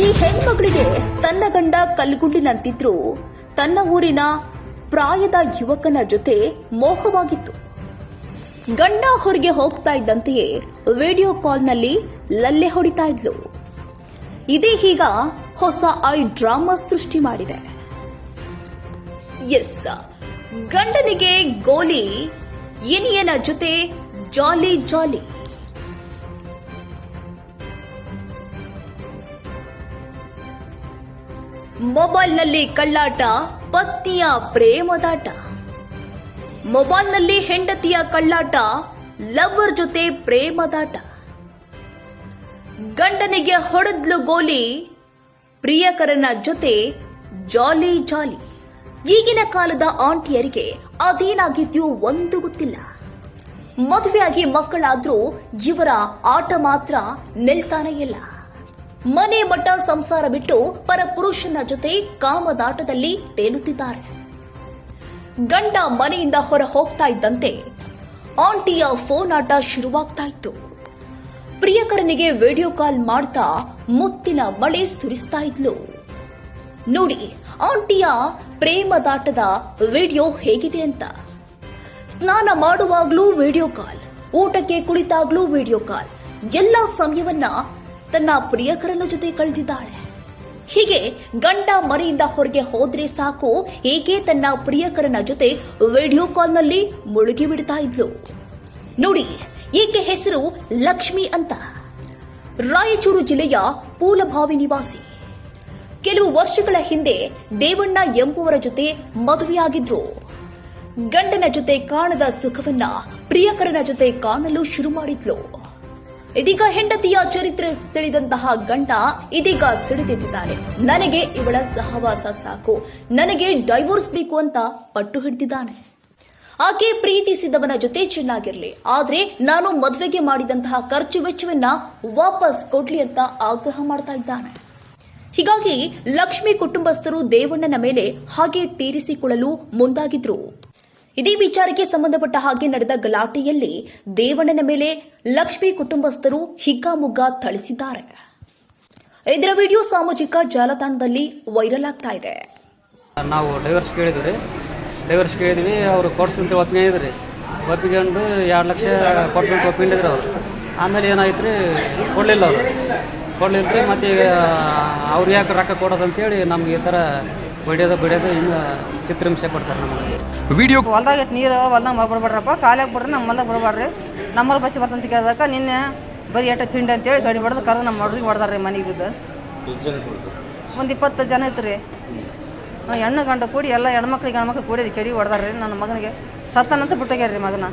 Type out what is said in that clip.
ಈ ಹೆಣ್ಮಗಳಿಗೆ ತನ್ನ ಗಂಡ ಕಲ್ಗುಂಡಿನಂತಿದ್ರು ತನ್ನ ಊರಿನ ಪ್ರಾಯದ ಯುವಕನ ಜೊತೆ ಮೋಹವಾಗಿತ್ತು. ಗಂಡ ಹೊರಗೆ ಹೋಗ್ತಾ ಇದ್ದಂತೆಯೇ ವಿಡಿಯೋ ಕಾಲ್ನಲ್ಲಿ ಲಲ್ಲೆ ಹೊಡಿತಾ ಇದ್ಲು. ಇದೇ ಈಗ ಹೊಸ ಐ ಡ್ರಾಮಾ ಸೃಷ್ಟಿ ಮಾಡಿದೆ. ಎಸ್, ಗಂಡನಿಗೆ ಗೋಲಿ, ಇನಿಯನ ಜೊತೆ ಜಾಲಿ ಜಾಲಿ. ಮೊಬೈಲ್ನಲ್ಲಿ ಕಳ್ಳಾಟ, ಪತ್ನಿಯ ಪ್ರೇಮದಾಟ. ಮೊಬೈಲ್ನಲ್ಲಿ ಹೆಂಡತಿಯ ಕಳ್ಳಾಟ, ಲವರ್ ಜೊತೆ ಪ್ರೇಮದಾಟ. ಗಂಡನಿಗೆ ಹೊಡೆದ್ಲು ಗೋಲಿ, ಪ್ರಿಯಕರನ ಜೊತೆ ಜಾಲಿ ಜಾಲಿ. ಈಗಿನ ಕಾಲದ ಆಂಟಿಯರಿಗೆ ಅದೇನಾಗಿದ್ಯೋ ಒಂದು ಗೊತ್ತಿಲ್ಲ. ಮದುವೆಯಾಗಿ ಮಕ್ಕಳಾದ್ರೂ ಇವರ ಆಟ ಮಾತ್ರ ನಿಲ್ತಾನೆ ಇಲ್ಲ. ಮನೆ ಮಟ್ಟ ಸಂಸಾರ ಬಿಟ್ಟು ಪರ ಪುರುಷನ ಜೊತೆ ಕಾಮದಾಟದಲ್ಲಿ ತೇಲುತ್ತಿದ್ದಾರೆ. ಗಂಡ ಮನೆಯಿಂದ ಹೊರ ಹೋಗ್ತಾ ಇದ್ದಂತೆ ಆಂಟಿಯ ಫೋನ್ ಆಟ ಶುರುವಾಗ್ತಾ ಇತ್ತು. ಪ್ರಿಯಕರನಿಗೆ ವಿಡಿಯೋ ಕಾಲ್ ಮಾಡ್ತಾ ಮುತ್ತಿನ ಮಳೆ ಸುರಿಸ್ತಾ ಇದ್ಲು. ನೋಡಿ, ಆಂಟಿಯ ಪ್ರೇಮದಾಟದ ವಿಡಿಯೋ ಹೇಗಿದೆ ಅಂತ. ಸ್ನಾನ ಮಾಡುವಾಗ್ಲೂ ವಿಡಿಯೋ ಕಾಲ್, ಊಟಕ್ಕೆ ಕುಳಿತಾಗ್ಲೂ ವಿಡಿಯೋ ಕಾಲ್, ಎಲ್ಲ ಸಮಯವನ್ನ ತನ್ನ ಪ್ರಿಯಕರನ ಜೊತೆ ಕಳೆದಿದ್ದಾಳೆ. ಹೀಗೆ ಗಂಡ ಮನೆಯಿಂದ ಹೊರಗೆ ಹೋದ್ರೆ ಸಾಕು, ಏಕೆ ತನ್ನ ಪ್ರಿಯಕರನ ಜೊತೆ ವಿಡಿಯೋ ಕಾಲ್ನಲ್ಲಿ ಮುಳುಗಿ ಬಿಡ್ತಾ ಇದ್ಲು. ನೋಡಿ, ಈಕೆ ಹೆಸರು ಲಕ್ಷ್ಮಿ ಅಂತ. ರಾಯಚೂರು ಜಿಲ್ಲೆಯ ಪೂಲಭಾವಿ ನಿವಾಸಿ. ಕೆಲವು ವರ್ಷಗಳ ಹಿಂದೆ ದೇವಣ್ಣ ಎಂಬುವರ ಜೊತೆ ಮದುವೆಯಾಗಿದ್ರು. ಗಂಡನ ಜೊತೆ ಕಾಣದ ಸುಖವನ್ನ ಪ್ರಿಯಕರನ ಜೊತೆ ಕಾಣಲು ಶುರು ಮಾಡಿದ್ಲು. ಇದೀಗ ಹೆಂಡತಿಯ ಚರಿತ್ರೆ ತಿಳಿದಂತಹ ಗಂಡ ಇದೀಗ ಸಿಡಿದೆದ್ದಿದ್ದಾನೆ ನನಗೆ ಇವಳ ಸಹವಾಸ ಸಾಕು. ನನಗೆ ಡೈವೋರ್ಸ್ ಬೇಕು ಅಂತ ಪಟ್ಟು ಹಿಡಿದಿದ್ದಾನೆ. ಆಕೆ ಪ್ರೀತಿಸಿದವನ ಜೊತೆ ಚೆನ್ನಾಗಿರ್ಲಿ. ಆದ್ರೆ ನಾನು ಮದುವೆಗೆ ಮಾಡಿದಂತಹ ಖರ್ಚು ವೆಚ್ಚವನ್ನ ವಾಪಸ್ ಕೊಡ್ಲಿ ಅಂತ ಆಗ್ರಹ ಮಾಡ್ತಾ ಇದ್ದಾನೆ. ಹೀಗಾಗಿ ಲಕ್ಷ್ಮಿ ಕುಟುಂಬಸ್ಥರು ದೇವಣ್ಣನ ಮೇಲೆ ಹಾಗೆ ತೀರಿಸಿಕೊಳ್ಳಲು ಮುಂದಾಗಿದ್ರು. ಇದೇ ವಿಚಾರಕ್ಕೆ ಸಂಬಂಧಪಟ್ಟ ಹಾಗೆ ನಡೆದ ಗಲಾಟೆಯಲ್ಲಿ ದೇವಣ್ಣನ ಮೇಲೆ ಲಕ್ಷ್ಮಿ ಕುಟುಂಬಸ್ಥರು ಹಿಗ್ಗಾಮುಗ್ಗ ಥಳಿಸಿದ್ದಾರೆ. ಇದರ ವಿಡಿಯೋ ಸಾಮಾಜಿಕ ಜಾಲತಾಣದಲ್ಲಿ ವೈರಲ್ ಆಗ್ತಾ ಇದೆ. ನಾವು ಡೈವರ್ಸ್ ಕೇಳಿದ್ರಿ ಡೈವರ್ಸ್ ಕೇಳಿದ್ವಿ, ಅವರು ಕೊಡ್ಸಂತ ಒಪ್ಪಿಗೆ ರೀ ಒಪ್ಪಿಕೊಂಡು ಎರಡು ಲಕ್ಷ ಕೊಡ್ಸಂತ ಒಪ್ಕೊಂಡಿದ್ರು ಅವರು. ಆಮೇಲೆ ಏನಾಯ್ತು ರೀ ಕೊಡಲಿಲ್ಲ ಅವರು. ಕೊಡಲಿಲ್ಲ ರೀ ಮತ್ತು ಅವ್ರು ಯಾಕೆ ರೊಕ್ಕ ಕೊಡೋದಂತೇಳಿ ನಮ್ಗೆ ಈ ಥರ ಬಡಿಯೋದು ಬಿಡೋದು ಇನ್ನು ಚಿತ್ರಹಿಂಸೆ ಕೊಡ್ತಾರೆ ನಮಗೆ. ವಿಡಿಯೋ ಹೊಲ್ದಾಗ ಇಟ್ಟು ನೀರು ಹೊಲ್ದಾಗ ಬರ್ಬೇಡ್ರಪ್ಪ ಕಾಲಾಗ ಬಿಡ್ರಿ ನಮ್ಮ ಹೊಲ್ದಾಗ ಬಿಡಬೇಡ್ರಿ. ನಮ್ಮಲ್ಲಿ ಬಸ್ಸಿ ಬರ್ತಂತ ಕೇಳಿದಾಗ ನಿನ್ನೆ ಬರೀ ಎಟ್ಟ ತಿಂಡಿ ಅಂತೇಳಿ ಸಡಿ ಬಡ್ದು ಕರೆದು ನಮ್ಮ ಹುಡುಗಿ ಹೊಡೆದಾರ್ರಿ ಮನೆಗೆ ಬಿದ್ದು. ಒಂದು ಇಪ್ಪತ್ತು ಜನ ಇತ್ತು ರೀ ಹೆಣ್ಣು ಗಂಡ ಕೂಡಿ ಎಲ್ಲ ಹೆಣ್ಮಕ್ಳಿಗೆ ಹೆಣ್ಮಕ್ಳು ಕೂಡಿ ಕೆಡಿ ಹೊಡೆದಾರ್ರಿ. ನನ್ನ ಮಗನಿಗೆ ಸತ್ತನಂತ ಬಿಟ್ಟೋಗ್ಯಾರ್ರಿ ಮಗನ.